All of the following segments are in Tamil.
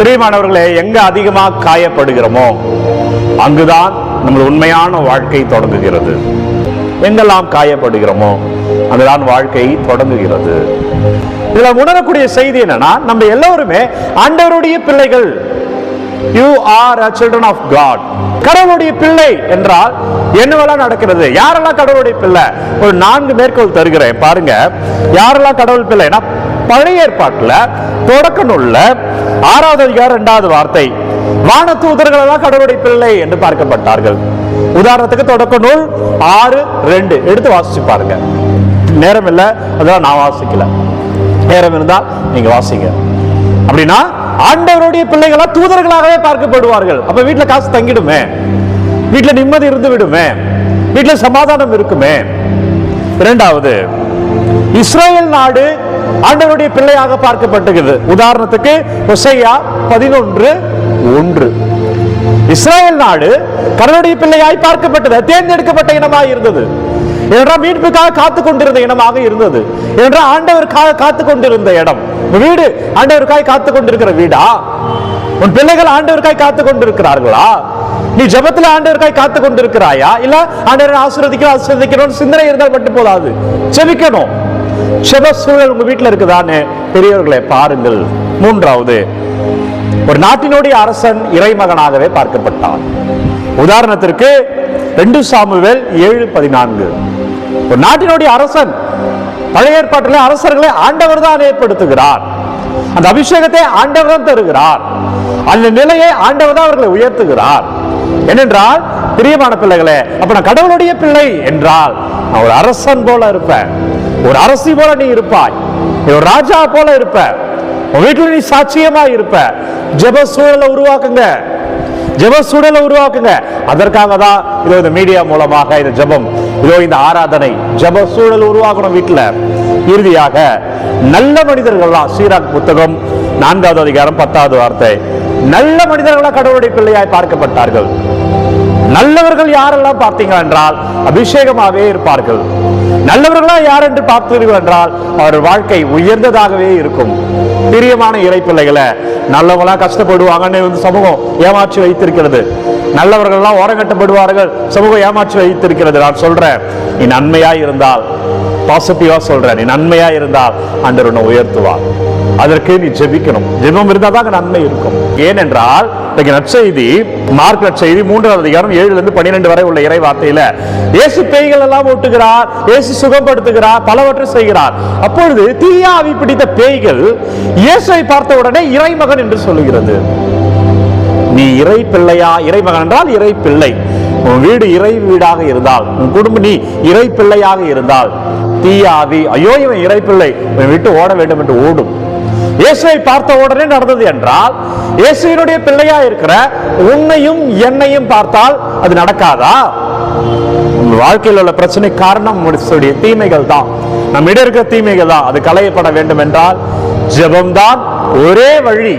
பிரியமானவர்களே எங்க அதிகமாக காயப்படுகிறோமோ அங்குதான் நம்ம உண்மையான வாழ்க்கை தொடங்குகிறது. எங்கெல்லாம் காயப்படுகிறோமோ அங்குதான் வாழ்க்கை தொடங்குகிறது. இதுல உணரக்கூடிய செய்தி என்னன்னா நம்ம எல்லோருமே ஆண்டவருடைய பிள்ளைகள். You are a children of God கடவுளுடைய பிள்ளை என்றால் என்னவெல்லாம் நடக்கிறது? யாரெல்லாம் கடவுளுடைய பிள்ளை? ஒரு நான்கு மேற்கோள் தருகிறேன் பாருங்க. யாரெல்லாம் கடவுள் பிள்ளைனா பழைய ஏற்பாட்டில் தொடக்க நூல்ல ஆறாவது அதிகாரம் இரண்டாவது வார்த்தை வான தூதர்கள் எல்லாம் கடவுளுடைய பிள்ளை என்று பார்க்கப்பட்டார்கள். உதாரணத்துக்கு தொடக்க நூல் ஆறு ரெண்டு. எடுத்து வாசிச்சு பாருங்க. நேரம் இல்லை அதெல்லாம் நான் வாசிக்கல. நேரம் இருந்தால் நீங்க வாசிங்க. அப்படின்னா ஆண்டவருடைய பிள்ளைகளா தூதர்களாகவே பார்க்கப்படுவார்கள். அப்ப வீட்டுல காசு தங்கிடுமே. வீட்டுல நிம்மதி இருந்து விடுமே. வீட்டுல சமாதானம் இருக்குமே. இரண்டாவது இஸ்ரேல் நாடு ஆண்டவருடைய பிள்ளையாக பார்க்கப்பட்டுகிறது. உதாரணத்துக்கு ஒசையா பதினொன்று ஒன்று. இஸ்ரேல் நாடு கடவுளுடைய பிள்ளையாய் பார்க்கப்பட்டது. தேர்ந்தெடுக்கப்பட்ட இனமாய் இருந்தது. என்றால் மீட்புக்காக காத்து கொண்டிருந்த இனமாக இருந்தது. என்றால் ஆண்டவருக்காக காத்து கொண்டிருந்த இடம். வீடு ஆண்டவருக்காய் காத்து கொண்டிருக்கிற வீடா? உன் பிள்ளைகள் ஆண்டவருக்காய் காத்து கொண்டிருக்கிறார்களா? நீ ஜெபத்துல ஆண்டவருக்காய் காத்து கொண்டிருக்கிறாயா? இல்ல ஆண்டவரை ஆசீர்வதிக்கணும் ஆசீர்வதிக்கணும் சிந்தனை இருந்தால் மட்டும் போதாது. செவிக்கணும் செப சூழல் உங்க வீட்டுல இருக்குதான்னு பெரியவர்களை பாருங்கள். மூன்றாவது ஒரு நாட்டினுடைய அரசன் இறைமகனாகவே பார்க்கப்பட்டான். உதாரணத்திற்கு ரெண்டு சாமுவேல் ஏழு பதினான்கு. ஒரு நாட்டினுடைய அரசன் பழைய ஏற்பாட்டில் அரசர்களை ஆண்டவர் தான் ஏற்படுத்துகிறார். அந்த அபிஷேகத்தை ஆண்டவர் தான் தருகிறார். அந்த நிலையை ஆண்டவர் தான் அவர்களை உயர்த்துகிறார். ஏனென்றால் பிரியமான பிள்ளைகளே அப்ப நான் கடவுளுடைய பிள்ளை என்றால் நான் ஒரு அரசன் போல இருப்பேன். ஒரு அரசி போல நீ இருப்பாய். நீ ஒரு ராஜா போல இருப்ப. உன் வீட்டுல நீ சாட்சியமா இருப்ப. ஜெப சூழலை உருவாக்குங்க. ஜெப சூழலை உருவாக்குங்க. அதற்காக தான் இதோ இந்த மீடியா மூலமாக இந்த ஜெபம் இதோ இந்த ஆராதனை ஜெப சூழல் உருவாக்கணும் வீட்டுல. இறுதியாக நல்ல மனிதர்கள்லாம் சீராக் புத்தகம் நான்காவது அதிகாரம் பத்தாவது வார்த்தை. நல்ல மனிதர்களா கடவுளுடைய பிள்ளையாய் பார்க்கப்பட்டார்கள். நல்லவர்கள் யாரெல்லாம் பார்த்தீங்க என்றால் அபிஷேகமாகவே இருப்பார்கள். நல்லவர்களா யார் என்று பார்த்தீர்கள் என்றால் அவர் வாழ்க்கை உயர்ந்ததாகவே இருக்கும். பிரியமான இறை பிள்ளைகளை நல்லவங்களா கஷ்டப்படுவாங்கன்னு வந்து சமூகம் ஏமாற்றி வைத்திருக்கிறது. நல்லவர்கள்லாம் ஓரங்கட்டப்படுவார்கள் சமூகம் ஏமாற்றி வைத்திருக்கிறது. நான் சொல்றேன் நீ நன்மையா இருந்தால் பாசிட்டிவா சொல்றேன். நீ நன்மையா இருந்தால் அன்று உன்னை உயர்த்துவார். அதற்கு நீ ஜெபிக்கணும். ஜெபம் இருந்தால் தான் நன்மை இருக்கும். ஏனென்றால் இன்றைக்கு நற்செய்தி மார்க் நற்செய்தி மூன்றாவது அதிகாரம் ஏழுல இருந்து பன்னிரெண்டு வரை உள்ள இறை வார்த்தையில இயேசு பேய்கள் எல்லாம் ஓட்டுகிறார் இயேசு சுகப்படுத்துகிறார் பலவற்றை செய்கிறார். அப்பொழுது தீயாவி பிடித்த பேய்கள் இயேசுவை பார்த்த உடனே இறைமகன் என்று சொல்லுகிறது. நீ இறை பிள்ளையா? இறைமகன் என்றால் இறை பிள்ளை. உன் வீடு இறை வீடாக இருந்தால் உன் குடும்பம் நீ இறை பிள்ளையாக இருந்தால் தீயாவி ஐயோ இவன் இறை பிள்ளை. இவன் விட்டு ஓட வேண்டும் என்று ஓடும். இயேசுவை பார்த்த உடனே நடந்தது என்றால் இயேசுவினுடைய பிள்ளையா இருக்கிற உன்னையும் என்னையும் பார்த்தால் அது நடக்காதா? உங்க வாழ்க்கையில் உள்ள பிரச்சனை காரணம் நம்முடைய தீமைகள் தான். நம்ம இருக்கிற தீமைகள் தான். அது களையப்பட வேண்டும் என்றால் ஜெபம்தான் ஒரே வழி.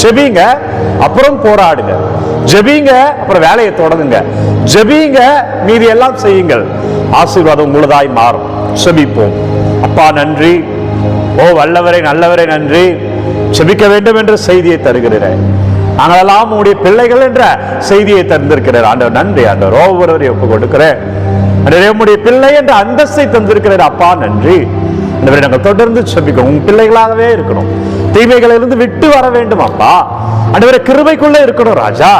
ஜெபிங்க அப்புறம் போராடுங்க. ஜெபிங்க அப்புறம் வேலையை தொடங்குங்க. ஜெபிங்க மீதி எல்லாம் செய்யுங்கள். ஆசீர்வாதம் உங்களதாய் மாறும். ஜெபிப்போம். அப்பா நன்றி. ஓ வல்லவரை நல்லவரை நன்றி. செபிக்க வேண்டும் என்ற செய்தியை தருகிறேன் நாங்களெல்லாம் உங்களுடைய பிள்ளைகள் என்ற செய்தியை தந்திருக்கிறார். ஆண்டவர் நன்றி ஆண்டவர் ஒவ்வொருவரையும் ஒப்பு கொடுக்கிறேன். உங்களுடைய பிள்ளை என்ற அந்தஸ்தை தந்திருக்கிறார். அப்பா நன்றி. ஆண்டவரே, நாங்கள் தொடர்ந்து செபிக்கணும் உங்க பிள்ளைகளாகவே இருக்கணும். தீமைகளிலிருந்து விட்டு வர வேண்டும் அப்பா. ஆண்டவரே கிருபைக்குள்ளே இருக்கணும் ராஜா.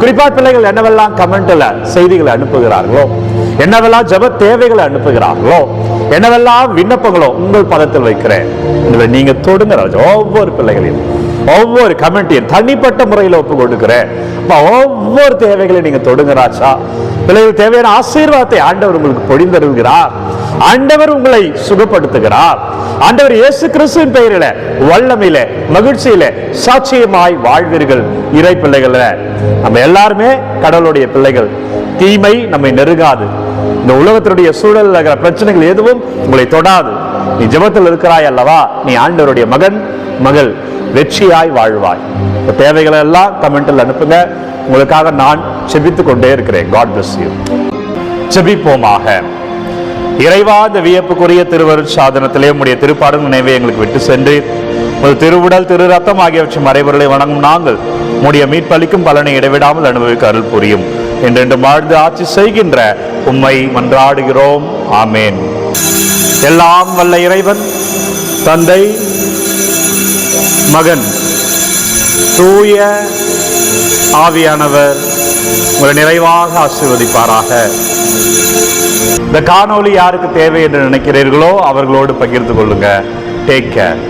குறிப்பா பிள்ளைகள் என்னவெல்லாம் கமெண்ட்ல செய்திகளை அனுப்புகிறார்களோ என்னவெல்லாம் ஜெப தேவைகளை அனுப்புகிறார்களோ என்னவெல்லாம் விண்ணப்பங்களோ உங்கள் பதத்தில் வைக்கிறேன். நீங்க தொடுங்க ஒவ்வொரு பிள்ளைகளையும். ஒவ்வொரு கமிட்டியும் தனிப்பட்ட முறையில் ஒப்பு கொடுக்கிறேன் ஒவ்வொரு தேவைகளையும் நீங்க தொடுங்க ராஜா. பிள்ளைகள் தேவையான ஆசீர்வாதத்தை ஆண்டவர் உங்களுக்கு பொழிந்தருகிறார் ஆண்டவர் உங்களை சுகப்படுத்துகிறார். ஆண்டவர் இயேசு கிறிஸ்துவின் பெயரில வல்லமையில மகிழ்ச்சியில சாட்சியமாய் வாழ்வீர்கள் இறை பிள்ளைகள. நம்ம எல்லாருமே கடவுளுடைய பிள்ளைகள். தீமை நம்மை நெருங்காது. இந்த உலகத்தினுடைய சூழலில் இருக்கிற பிரச்சனைகள் எதுவும் உங்களை தொடாது. நீ ஜபத்தில் இருக்கிறாய் அல்லவா? நீ ஆண்டவருடைய மகன் மகள் வெற்றியாய் வாழ்வாய். இந்த தேவைகளை எல்லாம் கமெண்டில் அனுப்புங்க. உங்களுக்காக நான் செபித்துக் கொண்டே இருக்கிறேன். காட் பிளஸ் யூ செபிப்போமாக. இறைவா இந்த வியப்புக்குரிய திருவருட் சாதனத்திலே உடைய திருப்பாடும் நினைவை எங்களுக்கு விட்டு சென்று ஒரு திருவுடல் திரு ரத்தம் ஆகியவற்றின் மறைவர்களை வணங்கும் நாங்கள் உடைய மீட்பளிக்கும் பலனை இடைவிடாமல் அனுபவிக்க அருள் புரியும். என்றென்று வாழ்ந்து ஆட்சி செய்கின்ற உம்மை மன்றாடுகிறோம். ஆமேன். எல்லாம் வல்ல இறைவன் தந்தை மகன் தூய ஆவியானவர் உங்களை நிறைவாக ஆசீர்வதிப்பாராக. இந்த காணொளி யாருக்கு தேவை என்று நினைக்கிறீர்களோ அவர்களோடு பகிர்ந்து கொள்ளுங்க. Take care